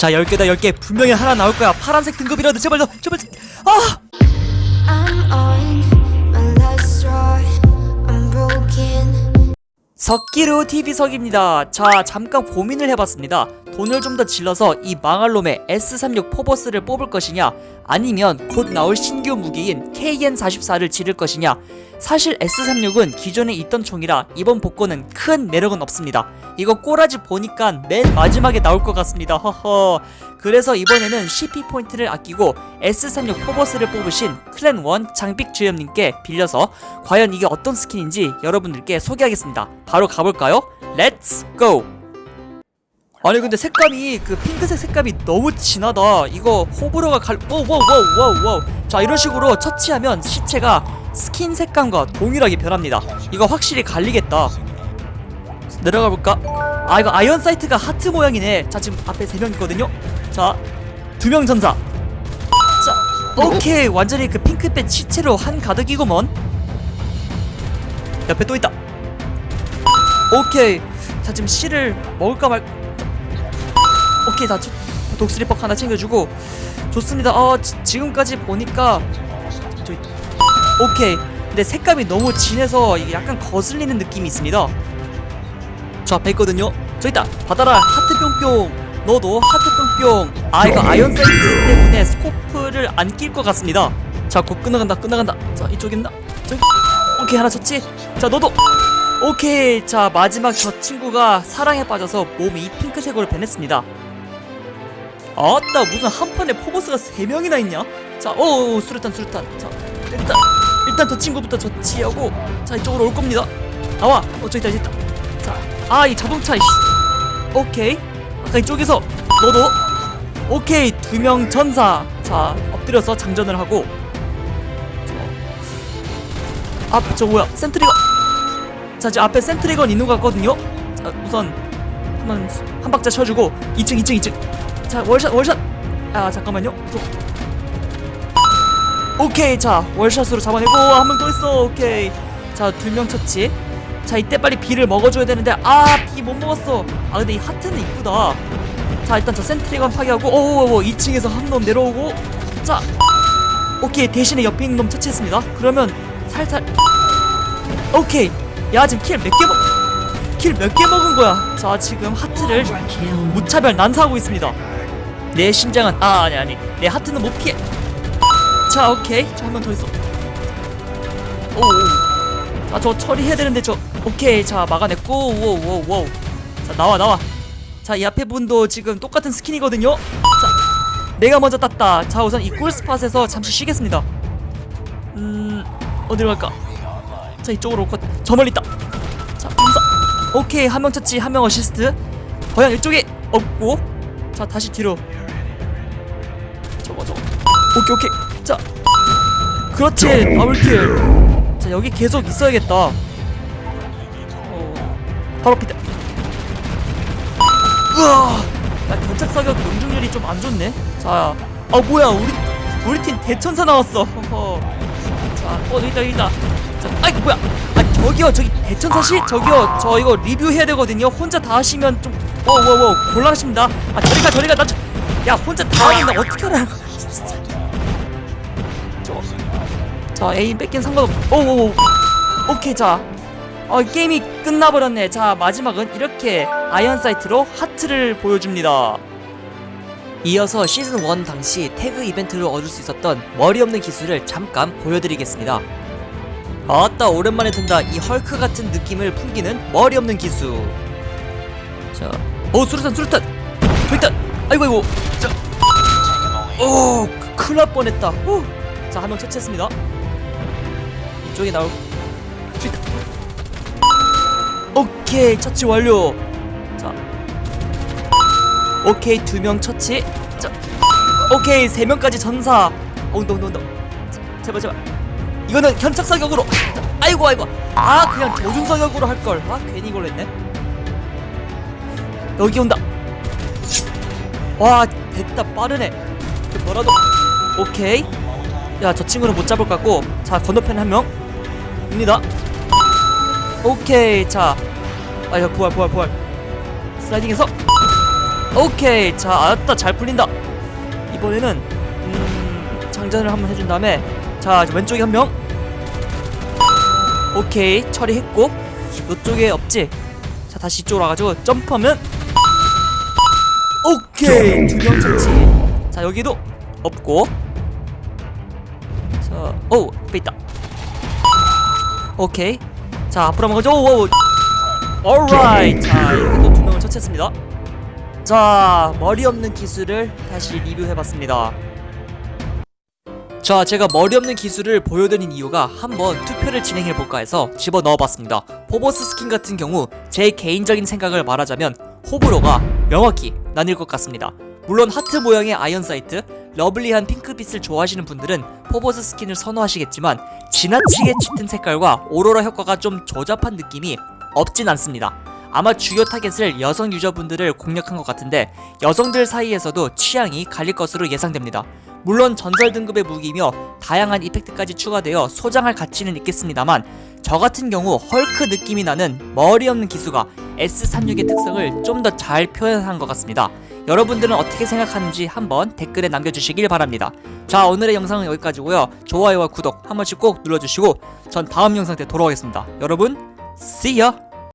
자 10개다 10개. 분명히 하나 나올 거야. 파란색 등급이라도 제발 너 제발 아 석기로 TV석입니다. 자, 잠깐 고민을 해봤습니다. 돈을 좀 더 질러서 이 망할 놈의 S36 포버스를 뽑을 것이냐, 아니면 곧 나올 신규 무기인 KN44를 지를 것이냐. 사실 S36은 기존에 있던 총이라 이번 복권은 큰 매력은 없습니다. 이거 꼬라지 보니까 맨 마지막에 나올 것 같습니다. 허허. 그래서 이번에는 CP 포인트를 아끼고 S36 포버스를 뽑으신 클랜1 장빅 주염님께 빌려서 과연 이게 어떤 스킨인지 여러분들께 소개하겠습니다. 바로 가볼까요? 렛츠 고! 아니 근데 색감이 그 핑크색 색감이 너무 진하다. 이거 호불호가 갈 오오오오오 자 이런 식으로 처치하면 시체가 스킨 색감과 동일하게 변합니다. 이거 확실히 갈리겠다. 내려가 볼까? 아 이거 아이언 사이트가 하트 모양이네. 자 지금 앞에 세 명 있거든요. 자두 명 전사. 자 오케이 완전히 그 핑크빛 시체로 한 가득이구먼. 옆에 또 있다. 오케이. 자 지금 씨를 먹을까 말. 오케이 다 저- 독스리퍼 하나 챙겨주고 좋습니다. 어 지, 지금까지 보니까 저 오케이. 근데 색감이 너무 진해서 이게 약간 거슬리는 느낌이 있습니다. 저 앞에 있거든요. 저 있다. 받아라 하트 뿅뿅. 너도 하트 뿅뿅. 아 이거 아이언 사이트 때문에 스코프를 안 낄 것 같습니다. 자곧 끝나간다 끝나간다. 자 이쪽 있나? 저기. 오케이 하나 쳤지. 자 너도. 오케이 자 마지막 저 친구가 사랑에 빠져서 몸이 핑크색으로 변했습니다. 아따 무슨 한 판에 포버스가 세 명이나 있냐? 자, 오, 오 수류탄 수류탄. 자, 일단 일단 저 친구부터 저치하고 자 이쪽으로 올 겁니다. 나와. 어 저기 있다 저기 있다. 자, 아이 자동차. 이씨. 오케이. 아까 이쪽에서 너도 오케이 두 명 전사. 자 엎드려서 장전을 하고. 저, 앞저 뭐야 센트리건. 자 지금 앞에 센트리건 있는 것 같거든요. 자 우선 한번 한 박자 쳐주고 2층 2층 2층. 자 월샷 월샷 아 잠깐만요 좀. 오케이 자 월샷으로 잡아내고 한 명 또 있어 오케이 자 두명 쳤지 자 이때 빨리 비를 먹어줘야 되는데 아비못 먹었어. 아 근데 이 하트는 이쁘다. 자 일단 저 센트리건 파괴하고 오오오 2층에서 한 놈 내려오고 자 오케이 대신에 옆에 있는 놈 처치했습니다. 그러면 살살 오케이. 야 지금 킬 몇개 먹... 킬몇 개 먹은 거야? 자 지금 하트를 무차별 난사하고 있습니다. 내 심장은 아 아니 아니. 내 하트는 못 피해. 자 오케이. 저 한 명 더 있어. 오자저 처리해야 되는데 저 오케이 자 막아냈고 오오오오 자 나와 나와. 자 이 앞에 분도 지금 똑같은 스킨이거든요? 자 내가 먼저 땄다. 자 우선 이 꿀스팟에서 잠시 쉬겠습니다. 음 어디로 갈까? 자 이쪽으로 컷. 저 멀리 있다. 자 점사 오케이 한명 쳤지. 한 명 어시스트. 과연 이쪽에 없고 자 다시 뒤로. 저거 저거. 오케이 오케이. 자 그렇지. 더블킬. 자 여기 계속 있어야겠다. 어 바로 피다. 으아 야 견착 사격 명중률이 좀 안 좋네. 자아 뭐야 우리 우리 팀 대천사 나왔어. 허허. 자어 여기 있다 여기 있다. 자 아이고 뭐야. 아 저기요 저기 대천사씨 저기요. 저 이거 리뷰해야 되거든요. 혼자 다 하시면 좀 워워워 곤란하십니다. 아 저리가 저리가. 나야 혼자 다 하는데 어떻게 진짜 저, 자 에임 뺏긴 상관없 오오오 오케이 자 어, 게임이 끝나버렸네. 자 마지막은 이렇게 아이언 사이트로 하트를 보여줍니다. 이어서 시즌 1 당시 태그 이벤트를 얻을 수 있었던 머리 없는 기술을 잠깐 보여드리겠습니다. 아따 오랜만에 든다. 이 헐크 같은 느낌을 풍기는 머리 없는 기술 자, 오 수류탄 수류탄! 저 있다 아이고 아이고. 자 오 큰일 날 뻔했다. 자한 명 처치했습니다. 이쪽에 나올 오케이 처치 완료. 자. 오케이 두 명 처치. 자. 오케이 세 명까지 전사. 온다 온다 온다. 자, 제발 제발. 이거는 견착 사격으로. 자, 아이고 아이고. 아 그냥 조준 사격으로 할걸. 아 괜히 이걸 했네. 여기 온다. 와 됐다. 빠르네. 그 뭐라도. 오케이. 야 저 친구는 못 잡을 것 같고. 자 건너편에 한명. 입니다 오케이 자. 아야 부활 부활 부활. 슬라이딩해서. 오케이 자 알았다 잘 풀린다. 이번에는 음 장전을 한번 해준 다음에 자 왼쪽에 한 명. 오케이 처리했고. 이쪽에 없지? 자 다시 이쪽으로 와가지고 점프하면. 오케이 두 명 처치. 자 여기도 없고. 자오 앞에 있다. 오케이 자 앞으로 한번 가죠. 오오. Alright. 자 이것도 두 명을 처치했습니다. 자 머리 없는 기술을 다시 리뷰해봤습니다. 자 제가 머리 없는 기술을 보여드린 이유가 한번 투표를 진행해볼까 해서 집어넣어봤습니다. 포보스 스킨 같은 경우 제 개인적인 생각을 말하자면 호불호가 명확히 나뉠 것 같습니다. 물론 하트 모양의 아이언 사이트 러블리한 핑크빛을 좋아하시는 분들은 포보스 스킨을 선호하시겠지만 지나치게 짙은 색깔과 오로라 효과가 좀 조잡한 느낌이 없진 않습니다 아마 주요 타겟을 여성 유저분들을 공략한 것 같은데 여성들 사이에서도 취향이 갈릴 것으로 예상됩니다. 물론 전설 등급의 무기며 다양한 이펙트까지 추가되어 소장할 가치는 있겠습니다만 저 같은 경우 헐크 느낌이 나는 머리 없는 기수가 S36의 특성을 좀 더 잘 표현한 것 같습니다. 여러분들은 어떻게 생각하는지 한번 댓글에 남겨주시길 바랍니다. 자 오늘의 영상은 여기까지고요. 좋아요와 구독 한 번씩 꼭 눌러주시고 전 다음 영상 때 돌아오겠습니다. 여러분 see ya!